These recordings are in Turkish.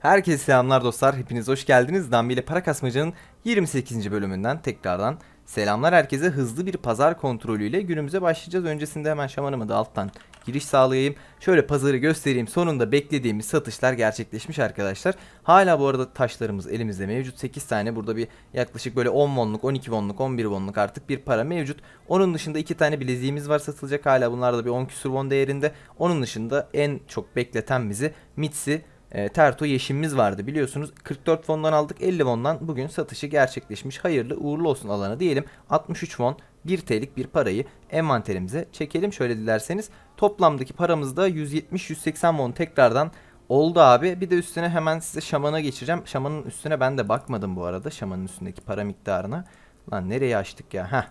Herkese selamlar dostlar. Hepiniz hoş geldiniz. Dambi ile para kasmacının 28. bölümünden tekrardan selamlar herkese. Hızlı bir pazar kontrolüyle günümüze başlayacağız. Öncesinde hemen şamanımı da alttan giriş sağlayayım. Şöyle pazarı göstereyim. Sonunda beklediğimiz satışlar gerçekleşmiş arkadaşlar. Hala bu arada taşlarımız elimizde mevcut. 8 tane burada bir yaklaşık böyle 10 wonluk, 12 wonluk, 11 wonluk artık bir para mevcut. Onun dışında 2 tane bileziğimiz var satılacak. Hala bunlar da bir 10 küsur won değerinde. Onun dışında en çok bekleten bizi Mitsi e, Terto yeşimimiz vardı biliyorsunuz. 44 fondan aldık 50 fondan bugün satışı gerçekleşmiş. Hayırlı uğurlu olsun alanı diyelim. 63 fon 1 TL'lik bir parayı envanterimize çekelim şöyle dilerseniz. Toplamdaki paramız da 170-180 won tekrardan oldu abi. Bir de üstüne hemen size şamana geçeceğim. Şamanın üstüne ben de bakmadım bu arada. Şamanın üstündeki para miktarına. Lan nereye açtık ya? Heh.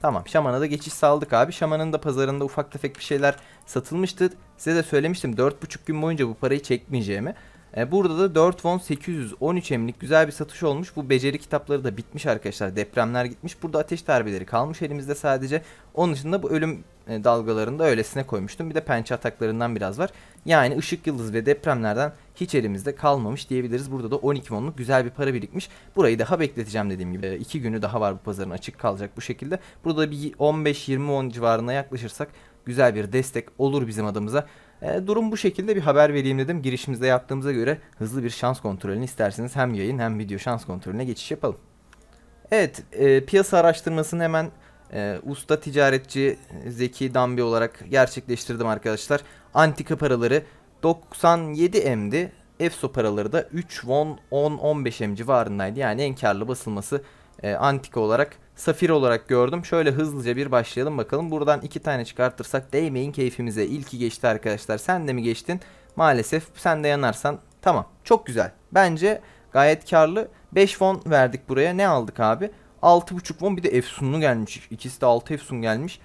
Tamam Şaman'a da geçiş sağladık abi. Şaman'ın da pazarında ufak tefek bir şeyler satılmıştı. Size de söylemiştim 4,5 gün boyunca bu parayı çekmeyeceğimi. E, burada da 4 won 813 emlik güzel bir satış olmuş. Bu beceri kitapları da bitmiş arkadaşlar. Depremler gitmiş. Burada ateş darbeleri kalmış elimizde sadece. Onun dışında bu ölüm e, dalgalarını da öylesine koymuştum. Bir de pençe ataklarından biraz var. Yani ışık yıldız ve depremlerden hiç elimizde kalmamış diyebiliriz. Burada da 12 wonluk güzel bir para birikmiş. Burayı daha bekleteceğim dediğim gibi. 2 günü daha var bu pazarın açık kalacak bu şekilde. Burada bir 15-20 won civarına yaklaşırsak güzel bir destek olur bizim adımıza. E, durum bu şekilde bir haber vereyim dedim. Girişimizde yaptığımıza göre hızlı bir şans kontrolünü isterseniz hem yayın hem video şans kontrolüne geçiş yapalım. Evet e, piyasa araştırmasını hemen e, usta ticaretçi Zeki Dambi olarak gerçekleştirdim arkadaşlar. Antika paraları 97 M'di. EFSO paraları da 3 won 10-15 M civarındaydı. Yani en karlı basılması e, antika olarak safir olarak gördüm. Şöyle hızlıca bir başlayalım bakalım. Buradan iki tane çıkartırsak değmeyin keyfimize. İlki geçti arkadaşlar. Sen de mi geçtin? Maalesef sen de yanarsan tamam. Çok güzel. Bence gayet karlı. 5 won verdik buraya. Ne aldık abi? 6.5 won bir de efsunlu gelmiş. İkisi de 6 efsun gelmiş.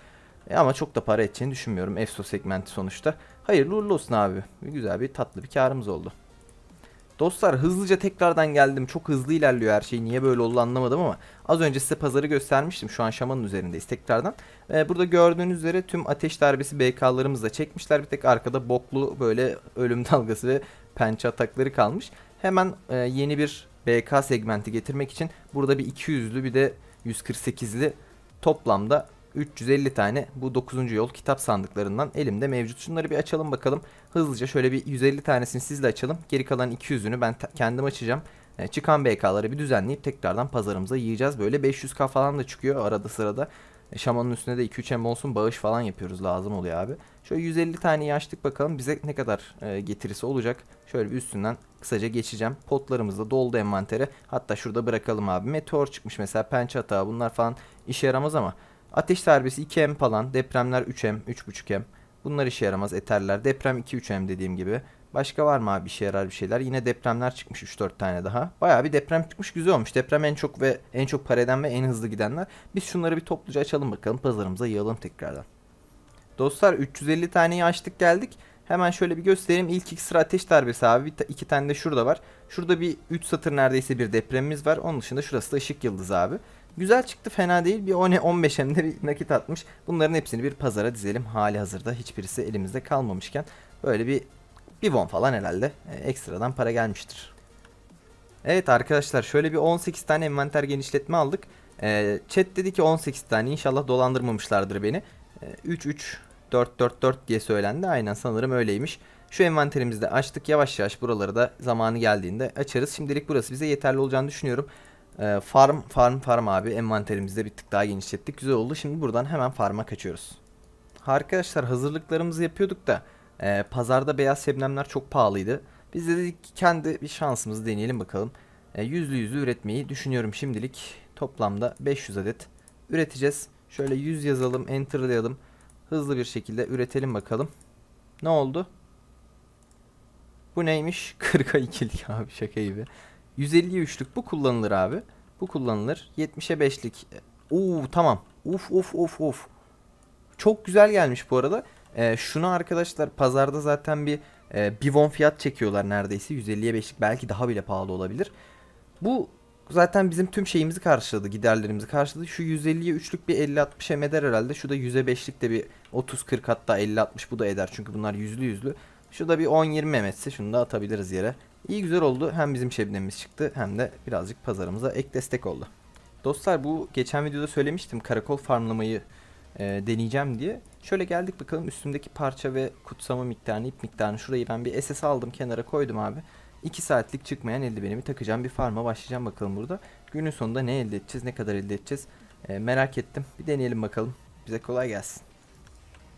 E ama çok da para edeceğini düşünmüyorum. EFSO segmenti sonuçta. Hayırlı uğurlu olsun abi. Güzel bir tatlı bir karımız oldu. Dostlar hızlıca tekrardan geldim. Çok hızlı ilerliyor her şey. Niye böyle oldu anlamadım ama az önce size pazarı göstermiştim. Şu an şamanın üzerindeyiz tekrardan. Ee, burada gördüğünüz üzere tüm ateş darbesi BK'larımızı da çekmişler. Bir tek arkada boklu böyle ölüm dalgası ve pençe atakları kalmış. Hemen e, yeni bir BK segmenti getirmek için burada bir 200'lü bir de 148'li toplamda 350 tane bu 9. yol kitap sandıklarından elimde mevcut. Şunları bir açalım bakalım. Hızlıca şöyle bir 150 tanesini sizle açalım. Geri kalan 200'ünü ben kendim açacağım. E, çıkan BK'ları bir düzenleyip tekrardan pazarımıza yiyeceğiz. Böyle 500k falan da çıkıyor arada sırada. E, şamanın üstüne de 2-3 em olsun bağış falan yapıyoruz lazım oluyor abi. Şöyle 150 tane açtık bakalım bize ne kadar e, getirisi olacak. Şöyle bir üstünden kısaca geçeceğim. Potlarımız da doldu envantere. Hatta şurada bırakalım abi. Meteor çıkmış mesela pençe hata bunlar falan işe yaramaz ama Ateş darbesi 2M falan. Depremler 3M, 3.5M. Bunlar işe yaramaz eterler. Deprem 2-3M dediğim gibi. Başka var mı abi işe yarar bir şeyler? Yine depremler çıkmış 3-4 tane daha. Bayağı bir deprem çıkmış güzel olmuş. Deprem en çok ve en çok para eden ve en hızlı gidenler. Biz şunları bir topluca açalım bakalım. Pazarımıza yığalım tekrardan. Dostlar 350 taneyi açtık geldik. Hemen şöyle bir göstereyim. İlk iki sıra ateş darbesi abi. iki tane de şurada var. Şurada bir 3 satır neredeyse bir depremimiz var. Onun dışında şurası da ışık yıldız abi. Güzel çıktı fena değil. Bir 10 15 hem de nakit atmış. Bunların hepsini bir pazara dizelim. Hali hazırda hiçbirisi elimizde kalmamışken böyle bir bir won falan herhalde e, ekstradan para gelmiştir. Evet arkadaşlar şöyle bir 18 tane envanter genişletme aldık. E, chat dedi ki 18 tane inşallah dolandırmamışlardır beni. E, 3 3 4 4 4 diye söylendi. Aynen sanırım öyleymiş. Şu envanterimizi de açtık. Yavaş yavaş buraları da zamanı geldiğinde açarız. Şimdilik burası bize yeterli olacağını düşünüyorum. Ee, farm farm farm abi envanterimizde bir tık daha genişlettik. Güzel oldu. Şimdi buradan hemen farm'a kaçıyoruz. Arkadaşlar hazırlıklarımızı yapıyorduk da e, pazarda beyaz sebnemler çok pahalıydı. Biz de dedik ki kendi bir şansımızı deneyelim bakalım. E, yüzlü yüzlü üretmeyi düşünüyorum şimdilik. Toplamda 500 adet üreteceğiz. Şöyle 100 yazalım, enterlayalım. Hızlı bir şekilde üretelim bakalım. Ne oldu? Bu neymiş? 40'a 2'lik abi şaka gibi. 150'ye 3'lük bu kullanılır abi. Bu kullanılır. 70'e 5'lik. Oo tamam. Uf uf uf uf. Çok güzel gelmiş bu arada. Ee, şunu arkadaşlar pazarda zaten bir e, bivon fiyat çekiyorlar neredeyse. 150'ye 5'lik belki daha bile pahalı olabilir. Bu zaten bizim tüm şeyimizi karşıladı. Giderlerimizi karşıladı. Şu 150'ye 3'lük bir 50-60 em eder herhalde. Şu da 100'e 5'lik de bir 30-40 hatta 50-60 bu da eder. Çünkü bunlar yüzlü yüzlü. Şu da bir 10-20 em etse şunu da atabiliriz yere. İyi güzel oldu. Hem bizim şebnemimiz çıktı hem de birazcık pazarımıza ek destek oldu. Dostlar bu geçen videoda söylemiştim karakol farmlamayı e, deneyeceğim diye. Şöyle geldik bakalım üstündeki parça ve kutsama miktarını, ip miktarını şurayı ben bir SS aldım kenara koydum abi. 2 saatlik çıkmayan eldivenimi takacağım bir farma başlayacağım bakalım burada. Günün sonunda ne elde edeceğiz, ne kadar elde edeceğiz e, merak ettim. Bir deneyelim bakalım. Bize kolay gelsin.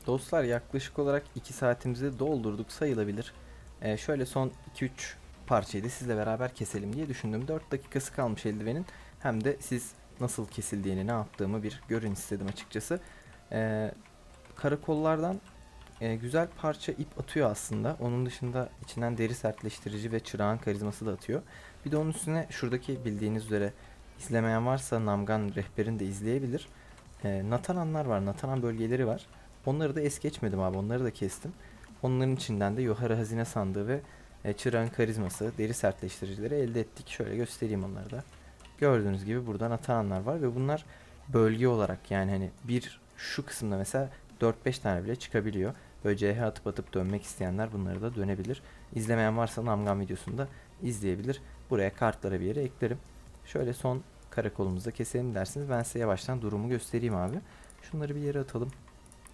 Dostlar yaklaşık olarak 2 saatimizi doldurduk sayılabilir. E, şöyle son 2-3 parçayı da sizle beraber keselim diye düşündüm. 4 dakikası kalmış eldivenin. Hem de siz nasıl kesildiğini, ne yaptığımı bir görün istedim açıkçası. E, karakollardan e, güzel parça ip atıyor aslında. Onun dışında içinden deri sertleştirici ve çırağın karizması da atıyor. Bir de onun üstüne şuradaki bildiğiniz üzere izlemeyen varsa Namgan rehberini de izleyebilir. E, Natalanlar var, Natalan bölgeleri var. Onları da es geçmedim abi, onları da kestim. Onların içinden de Yohara Hazine Sandığı ve e, çırağın karizması, deri sertleştiricileri elde ettik. Şöyle göstereyim onları da. Gördüğünüz gibi burada Natalanlar var ve bunlar bölge olarak yani hani bir şu kısımda mesela 4-5 tane bile çıkabiliyor. Böyle CH atıp atıp dönmek isteyenler bunları da dönebilir. İzlemeyen varsa Namgan videosunu da izleyebilir. Buraya kartlara bir yere eklerim. Şöyle son karakolumuzu keselim dersiniz. Ben size yavaştan durumu göstereyim abi. Şunları bir yere atalım.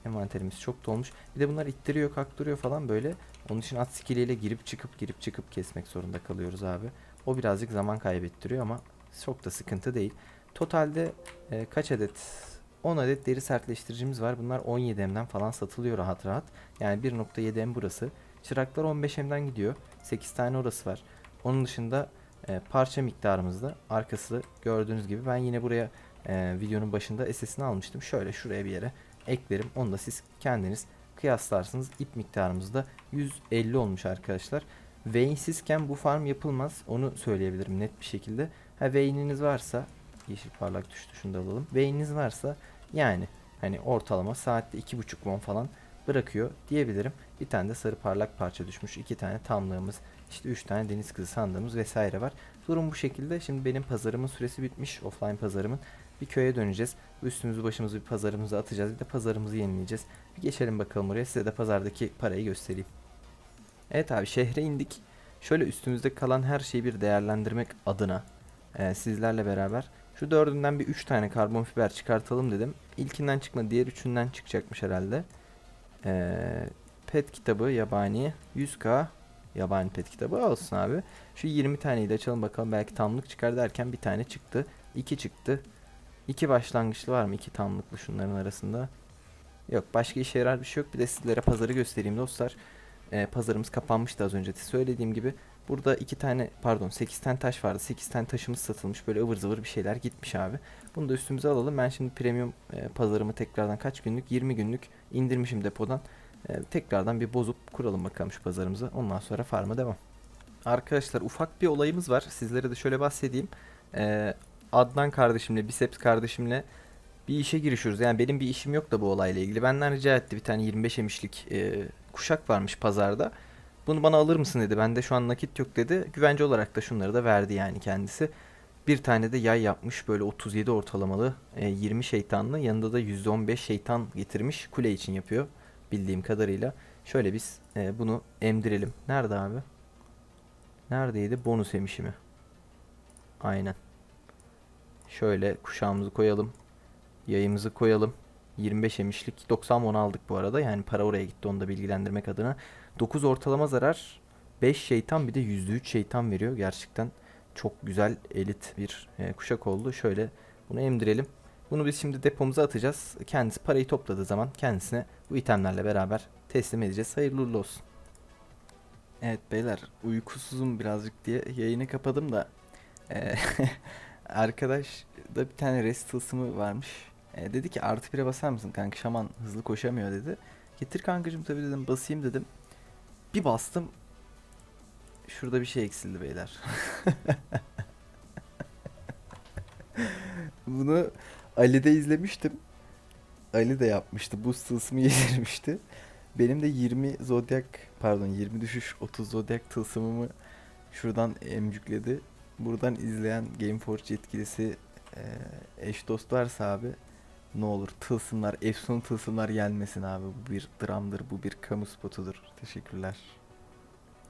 Envanterimiz çok dolmuş. Bir de bunlar ittiriyor kaktırıyor falan böyle. Onun için at skilliyle girip çıkıp girip çıkıp kesmek zorunda kalıyoruz abi. O birazcık zaman kaybettiriyor ama çok da sıkıntı değil. Totalde e, kaç adet 10 adet deri sertleştiricimiz var. Bunlar 17 M'den falan satılıyor rahat rahat. Yani 1.7 M burası. Çıraklar 15 M'den gidiyor. 8 tane orası var. Onun dışında e, parça miktarımız da arkası gördüğünüz gibi. Ben yine buraya e, videonun başında SS'ini almıştım. Şöyle şuraya bir yere eklerim. Onu da siz kendiniz kıyaslarsınız. İp miktarımız da 150 olmuş arkadaşlar. Vein'sizken bu farm yapılmaz. Onu söyleyebilirim net bir şekilde. Ha Vein'iniz varsa yeşil parlak düştü şunu da alalım. Vein'iniz varsa yani hani ortalama saatte 2.5 won falan bırakıyor diyebilirim. Bir tane de sarı parlak parça düşmüş. iki tane tamlığımız, işte 3 tane deniz kızı sandığımız vesaire var. Durum bu şekilde. Şimdi benim pazarımın süresi bitmiş. Offline pazarımın. Bir köye döneceğiz. Üstümüzü başımızı bir pazarımıza atacağız. Bir de pazarımızı yenileyeceğiz. Bir geçelim bakalım oraya. Size de pazardaki parayı göstereyim. Evet abi şehre indik. Şöyle üstümüzde kalan her şeyi bir değerlendirmek adına e, sizlerle beraber şu dördünden bir üç tane karbon fiber çıkartalım dedim. İlkinden çıkma diğer üçünden çıkacakmış herhalde. E, pet kitabı yabani 100k yabani pet kitabı olsun abi. Şu 20 taneyi de açalım bakalım belki tamlık çıkar derken bir tane çıktı. 2 çıktı. 2 başlangıçlı var mı? 2 tamlıklı şunların arasında. Yok başka işe yarar bir şey yok. Bir de sizlere pazarı göstereyim dostlar. Ee, pazarımız kapanmıştı az önce de söylediğim gibi. Burada iki tane pardon 8 tane taş vardı. 8 tane taşımız satılmış. Böyle ıvır zıvır bir şeyler gitmiş abi. Bunu da üstümüze alalım. Ben şimdi premium e, pazarımı tekrardan kaç günlük? 20 günlük indirmişim depodan. E, tekrardan bir bozup kuralım bakalım şu pazarımızı. Ondan sonra farma devam. Arkadaşlar ufak bir olayımız var. Sizlere de şöyle bahsedeyim. E, Adnan kardeşimle, Biceps kardeşimle bir işe girişiyoruz. Yani benim bir işim yok da bu olayla ilgili. Benden rica etti bir tane 25 emişlik e, kuşak varmış pazarda. Bunu bana alır mısın dedi. Bende şu an nakit yok dedi. Güvence olarak da şunları da verdi yani kendisi. Bir tane de yay yapmış böyle 37 ortalamalı e, 20 şeytanlı yanında da %15 şeytan getirmiş kule için yapıyor bildiğim kadarıyla. Şöyle biz e, bunu emdirelim. Nerede abi? Neredeydi? Bonus emişimi. Aynen. Şöyle kuşağımızı koyalım. Yayımızı koyalım. 25 emişlik 90 won aldık bu arada. Yani para oraya gitti onu da bilgilendirmek adına. 9 ortalama zarar. 5 şeytan bir de %3 şeytan veriyor. Gerçekten çok güzel elit bir e, kuşak oldu. Şöyle bunu emdirelim. Bunu biz şimdi depomuza atacağız. Kendisi parayı topladığı zaman kendisine bu itemlerle beraber teslim edeceğiz. Hayırlı olsun. Evet beyler uykusuzum birazcık diye yayını kapadım da e, arkadaş da bir tane rest tılsımı varmış. E, dedi ki artı bire basar mısın kanka şaman hızlı koşamıyor dedi. Getir kankacım tabii dedim basayım dedim. Bir bastım. Şurada bir şey eksildi beyler. Bunu Ali'de izlemiştim. Ali de yapmıştı. Bu tılsımı yedirmişti. Benim de 20 zodyak pardon 20 düşüş 30 zodyak tılsımımı şuradan emcükledi. buradan izleyen Gameforge yetkilisi e, eş dost varsa abi ne olur tılsımlar, efsun tılsımlar gelmesin abi. Bu bir dramdır, bu bir kamu spotudur. Teşekkürler.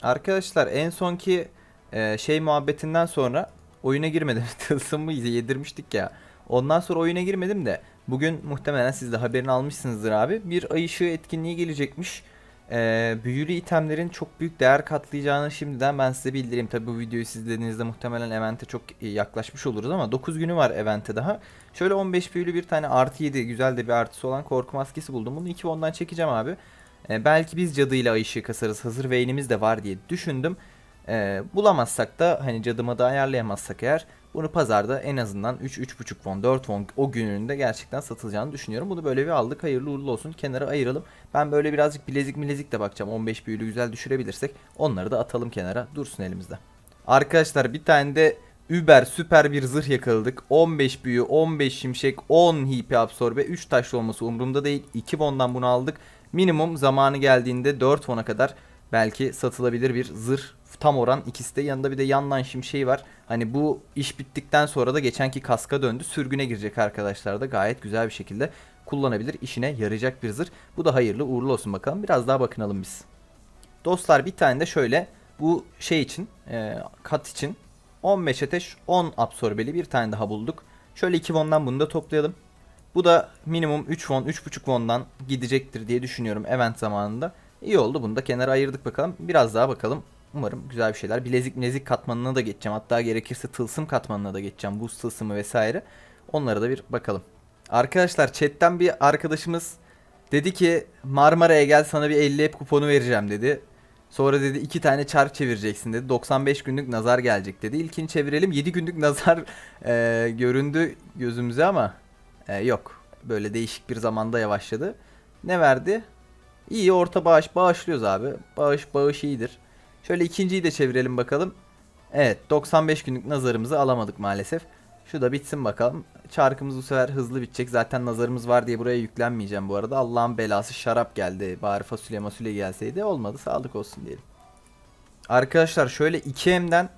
Arkadaşlar en sonki e, şey muhabbetinden sonra oyuna girmedim. Tılsımı yedirmiştik ya. Ondan sonra oyuna girmedim de bugün muhtemelen siz de haberini almışsınızdır abi. Bir ay ışığı etkinliği gelecekmiş. E, büyülü itemlerin çok büyük değer katlayacağını şimdiden ben size bildireyim. Tabi bu videoyu siz izlediğinizde muhtemelen evente çok e, yaklaşmış oluruz ama 9 günü var evente daha. Şöyle 15 büyülü bir tane artı 7 güzel de bir artısı olan korku maskesi buldum. Bunu 2 ondan çekeceğim abi. E, belki biz cadıyla ay ışığı kasarız. Hazır Vayne'imiz de var diye düşündüm. E, bulamazsak da hani cadıma da ayarlayamazsak eğer bunu pazarda en azından 3-3.5 won 4 won o gününde gerçekten satılacağını düşünüyorum. Bunu böyle bir aldık. Hayırlı uğurlu olsun. Kenara ayıralım. Ben böyle birazcık bilezik milezik de bakacağım. 15 büyülü güzel düşürebilirsek onları da atalım kenara. Dursun elimizde. Arkadaşlar bir tane de Uber süper bir zırh yakaladık. 15 büyü, 15 şimşek, 10 HP absorbe, 3 taşlı olması umurumda değil. 2 won'dan bunu aldık. Minimum zamanı geldiğinde 4 won'a kadar belki satılabilir bir zırh. Tam oran ikisi de yanında bir de yandan şimşeği var. Hani bu iş bittikten sonra da geçenki kaska döndü. Sürgüne girecek arkadaşlar da gayet güzel bir şekilde kullanabilir. işine yarayacak bir zırh. Bu da hayırlı uğurlu olsun bakalım. Biraz daha bakınalım biz. Dostlar bir tane de şöyle bu şey için e, kat için 15 ateş 10 absorbeli bir tane daha bulduk. Şöyle 2 won'dan bunu da toplayalım. Bu da minimum 3 won 3.5 won'dan gidecektir diye düşünüyorum event zamanında. İyi oldu bunu da kenara ayırdık bakalım. Biraz daha bakalım. Umarım güzel bir şeyler. Bilezik bilezik katmanına da geçeceğim. Hatta gerekirse tılsım katmanına da geçeceğim. Buz tılsımı vesaire. Onlara da bir bakalım. Arkadaşlar chatten bir arkadaşımız dedi ki Marmara'ya gel sana bir 50 hep kuponu vereceğim dedi. Sonra dedi iki tane çark çevireceksin dedi. 95 günlük nazar gelecek dedi. İlkini çevirelim. 7 günlük nazar e, göründü gözümüze ama e, yok. Böyle değişik bir zamanda yavaşladı. Ne verdi? İyi orta bağış bağışlıyoruz abi. Bağış bağış iyidir. Şöyle ikinciyi de çevirelim bakalım. Evet 95 günlük nazarımızı alamadık maalesef. Şu da bitsin bakalım. Çarkımız bu sefer hızlı bitecek. Zaten nazarımız var diye buraya yüklenmeyeceğim bu arada. Allah'ın belası şarap geldi. Bari fasulye masulye gelseydi olmadı. Sağlık olsun diyelim. Arkadaşlar şöyle 2M'den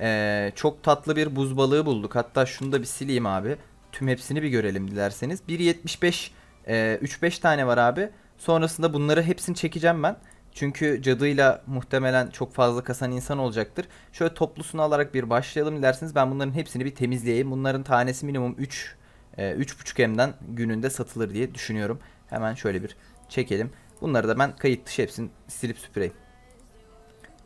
eee, çok tatlı bir buz balığı bulduk. Hatta şunu da bir sileyim abi. Tüm hepsini bir görelim dilerseniz. 1.75 eee, 3-5 tane var abi. Sonrasında bunları hepsini çekeceğim ben. Çünkü cadıyla muhtemelen çok fazla kasan insan olacaktır. Şöyle toplusunu alarak bir başlayalım dilerseniz ben bunların hepsini bir temizleyeyim. Bunların tanesi minimum 3 e, 3.5 M'den gününde satılır diye düşünüyorum. Hemen şöyle bir çekelim. Bunları da ben kayıt dışı hepsini silip süpüreyim.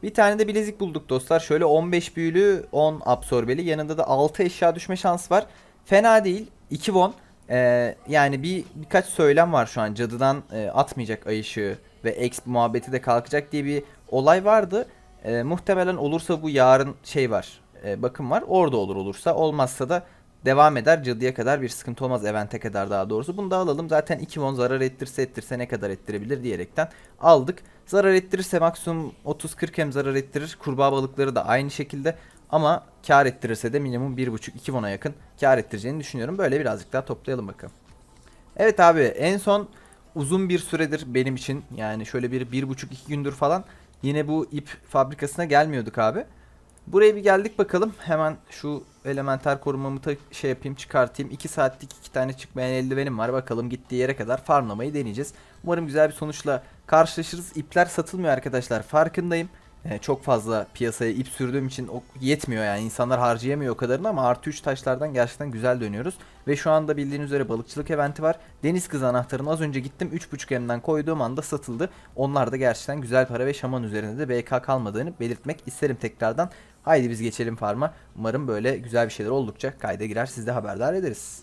Bir tane de bilezik bulduk dostlar. Şöyle 15 büyülü 10 absorbeli. Yanında da 6 eşya düşme şansı var. Fena değil. 2 won. Ee, yani bir birkaç söylem var şu an. Cadıdan e, atmayacak ay ışığı ve X muhabbeti de kalkacak diye bir olay vardı. Ee, muhtemelen olursa bu yarın şey var. e, bakım var. Orada olur olursa. Olmazsa da devam eder. Cadıya kadar bir sıkıntı olmaz. Event'e kadar daha doğrusu. Bunu da alalım. Zaten 2 won zarar ettirse ettirse ne kadar ettirebilir diyerekten aldık. Zarar ettirirse maksimum 30-40 hem zarar ettirir. Kurbağa balıkları da aynı şekilde. Ama kar ettirirse de minimum 1.5-2 won'a yakın kar ettireceğini düşünüyorum. Böyle birazcık daha toplayalım bakalım. Evet abi en son uzun bir süredir benim için yani şöyle bir bir buçuk iki gündür falan yine bu ip fabrikasına gelmiyorduk abi. Buraya bir geldik bakalım. Hemen şu elementer korumamı şey yapayım çıkartayım. 2 saatlik iki tane çıkmayan eldivenim var. Bakalım gittiği yere kadar farmlamayı deneyeceğiz. Umarım güzel bir sonuçla karşılaşırız. İpler satılmıyor arkadaşlar. Farkındayım. Ee, çok fazla piyasaya ip sürdüğüm için o yetmiyor yani insanlar harcayamıyor o kadarını ama artı 3 taşlardan gerçekten güzel dönüyoruz. Ve şu anda bildiğiniz üzere balıkçılık eventi var. Deniz kızı anahtarını az önce gittim 3.5 M'den koyduğum anda satıldı. Onlar da gerçekten güzel para ve şaman üzerinde de BK kalmadığını belirtmek isterim tekrardan. Haydi biz geçelim farma. Umarım böyle güzel bir şeyler oldukça kayda girer siz de haberdar ederiz.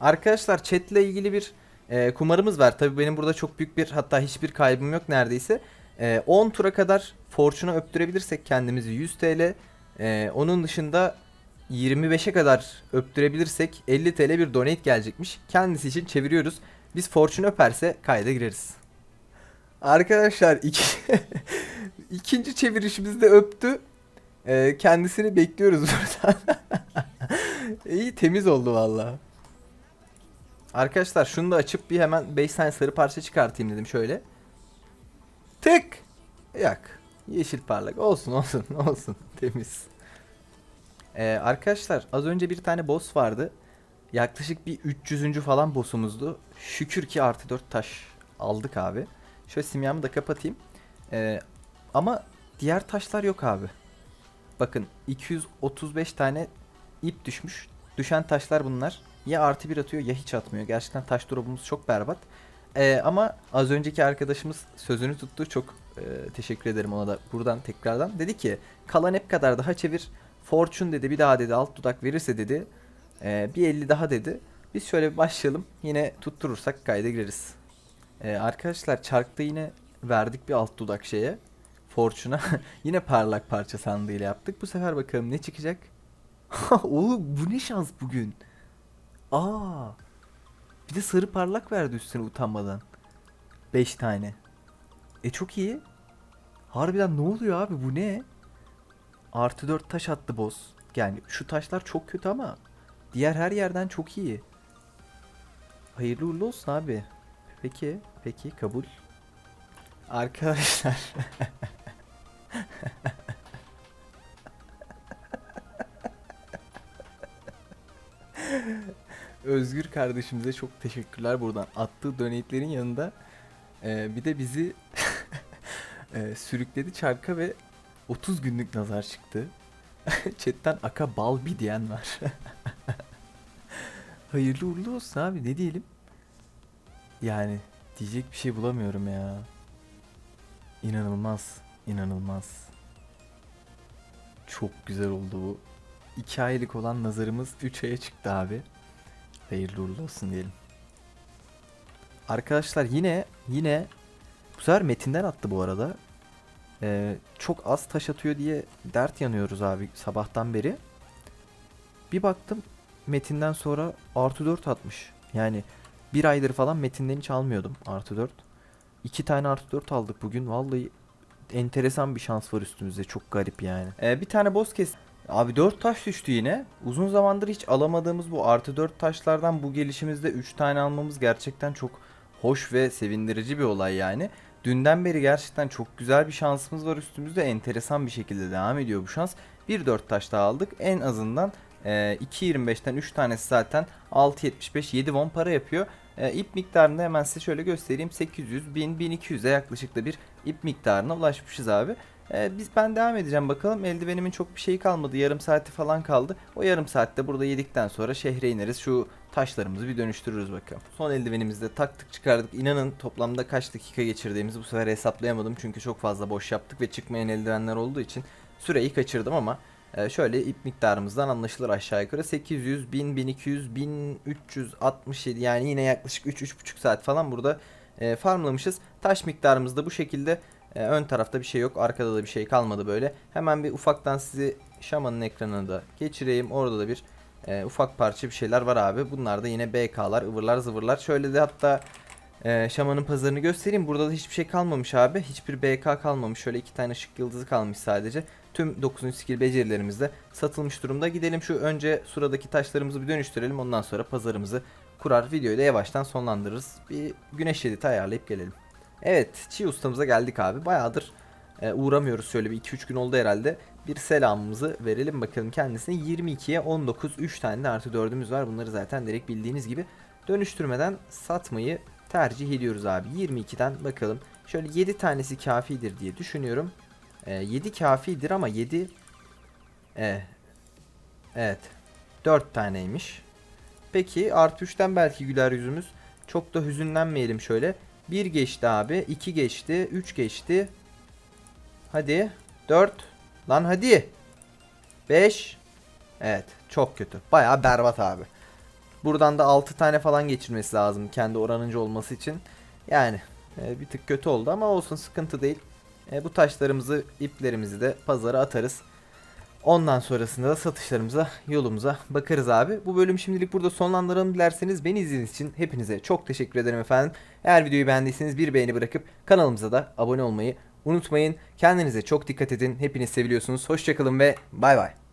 Arkadaşlar chatle ilgili bir e, kumarımız var. Tabii benim burada çok büyük bir hatta hiçbir kaybım yok neredeyse. E, 10 tura kadar Fortune'a öptürebilirsek kendimizi 100 TL. E, onun dışında 25'e kadar öptürebilirsek 50 TL bir donate gelecekmiş. Kendisi için çeviriyoruz. Biz Fortune öperse kayda gireriz. Arkadaşlar iki ikinci çevirişimizde öptü. E, kendisini bekliyoruz buradan. İyi temiz oldu vallahi. Arkadaşlar şunu da açıp bir hemen 5 tane sarı parça çıkartayım dedim şöyle. Tık. Yak. Yeşil parlak. Olsun olsun olsun. Temiz. Ee, arkadaşlar az önce bir tane boss vardı. Yaklaşık bir 300. falan boss'umuzdu. Şükür ki artı 4 taş aldık abi. Şöyle simyamı da kapatayım. Ee, ama diğer taşlar yok abi. Bakın 235 tane ip düşmüş. Düşen taşlar bunlar. Ya artı bir atıyor ya hiç atmıyor. Gerçekten taş drop'umuz çok berbat. Ee, ama az önceki arkadaşımız sözünü tuttu. Çok e, teşekkür ederim ona da buradan tekrardan. Dedi ki kalan hep kadar daha çevir. Fortune dedi bir daha dedi alt dudak verirse dedi. e, bir 50 daha dedi. Biz şöyle bir başlayalım. Yine tutturursak kayda gireriz. Ee, arkadaşlar çarkta yine verdik bir alt dudak şeye. Fortune'a. yine parlak parça sandığıyla yaptık. Bu sefer bakalım ne çıkacak. Oğlum bu ne şans bugün. Aa. Bir de sarı parlak verdi üstüne utanmadan. 5 tane. E çok iyi. Harbiden ne oluyor abi bu ne? Artı 4 taş attı boss. Yani şu taşlar çok kötü ama diğer her yerden çok iyi. Hayırlı uğurlu olsun abi. Peki, peki kabul. Arkadaşlar. Özgür kardeşimize çok teşekkürler buradan. Attığı donate'lerin yanında e, bir de bizi e, sürükledi çarka ve 30 günlük nazar çıktı. Chatten aka balbi diyen var. Hayırlı uğurlu olsun abi ne diyelim. Yani diyecek bir şey bulamıyorum ya. İnanılmaz, inanılmaz. Çok güzel oldu bu. 2 aylık olan nazarımız 3 aya çıktı abi. Hayırlı uğurlu olsun diyelim. Arkadaşlar yine yine bu sefer Metin'den attı bu arada. Ee, çok az taş atıyor diye dert yanıyoruz abi sabahtan beri. Bir baktım Metin'den sonra artı 4 atmış. Yani bir aydır falan Metin'den hiç almıyordum artı 4. İki tane artı 4 aldık bugün. Vallahi enteresan bir şans var üstümüzde. Çok garip yani. Ee, bir tane boss kes. Abi 4 taş düştü yine. Uzun zamandır hiç alamadığımız bu artı 4 taşlardan bu gelişimizde 3 tane almamız gerçekten çok hoş ve sevindirici bir olay yani. Dünden beri gerçekten çok güzel bir şansımız var üstümüzde. Enteresan bir şekilde devam ediyor bu şans. Bir 4 taş daha aldık. En azından e, 2.25'ten 3 tanesi zaten 6.75 7 won para yapıyor. E, ip miktarını hemen size şöyle göstereyim. 800, 1000, 1200'e yaklaşık da bir ip miktarına ulaşmışız abi. E, biz ben devam edeceğim bakalım. Eldivenimin çok bir şey kalmadı. Yarım saati falan kaldı. O yarım saatte burada yedikten sonra şehre ineriz. Şu taşlarımızı bir dönüştürürüz bakalım. Son eldivenimizi de taktık çıkardık. İnanın toplamda kaç dakika geçirdiğimizi bu sefer hesaplayamadım. Çünkü çok fazla boş yaptık ve çıkmayan eldivenler olduğu için süreyi kaçırdım ama e, şöyle ip miktarımızdan anlaşılır aşağı yukarı 800, 1000, 1200, 1367 yani yine yaklaşık 3-3,5 saat falan burada e, farmlamışız. Taş miktarımız da bu şekilde e, ön tarafta bir şey yok arkada da bir şey kalmadı böyle. Hemen bir ufaktan sizi şamanın ekranına da geçireyim orada da bir e, ufak parça bir şeyler var abi. Bunlar da yine BK'lar ıvırlar zıvırlar. Şöyle de hatta e, şamanın pazarını göstereyim. Burada da hiçbir şey kalmamış abi. Hiçbir BK kalmamış. Şöyle iki tane ışık yıldızı kalmış sadece. Tüm 9. skill becerilerimiz de satılmış durumda. Gidelim şu önce suradaki taşlarımızı bir dönüştürelim. Ondan sonra pazarımızı kurar. Videoyu da yavaştan sonlandırırız. Bir güneş editi ayarlayıp gelelim. Evet çiğ ustamıza geldik abi. Bayağıdır e, uğramıyoruz. Şöyle bir 2-3 gün oldu herhalde. Bir selamımızı verelim bakalım kendisine. 22'ye 19 3 tane de artı 4'ümüz var. Bunları zaten direkt bildiğiniz gibi dönüştürmeden satmayı tercih ediyoruz abi. 22'den bakalım. Şöyle 7 tanesi kafidir diye düşünüyorum. E, 7 kafidir ama 7 e, evet 4 taneymiş. Peki artı 3'ten belki güler yüzümüz. Çok da hüzünlenmeyelim şöyle. 1 geçti abi. 2 geçti. 3 geçti. Hadi. 4. Lan hadi. 5. Evet. Çok kötü. Bayağı berbat abi. Buradan da 6 tane falan geçirmesi lazım. Kendi oranınca olması için. Yani e, bir tık kötü oldu ama olsun sıkıntı değil. E, bu taşlarımızı, iplerimizi de pazara atarız. Ondan sonrasında da satışlarımıza, yolumuza bakarız abi. Bu bölüm şimdilik burada sonlandıralım dilerseniz. Beni izlediğiniz için hepinize çok teşekkür ederim efendim. Eğer videoyu beğendiyseniz bir beğeni bırakıp kanalımıza da abone olmayı unutmayın. Kendinize çok dikkat edin. Hepiniz seviliyorsunuz. Hoşçakalın ve bay bay.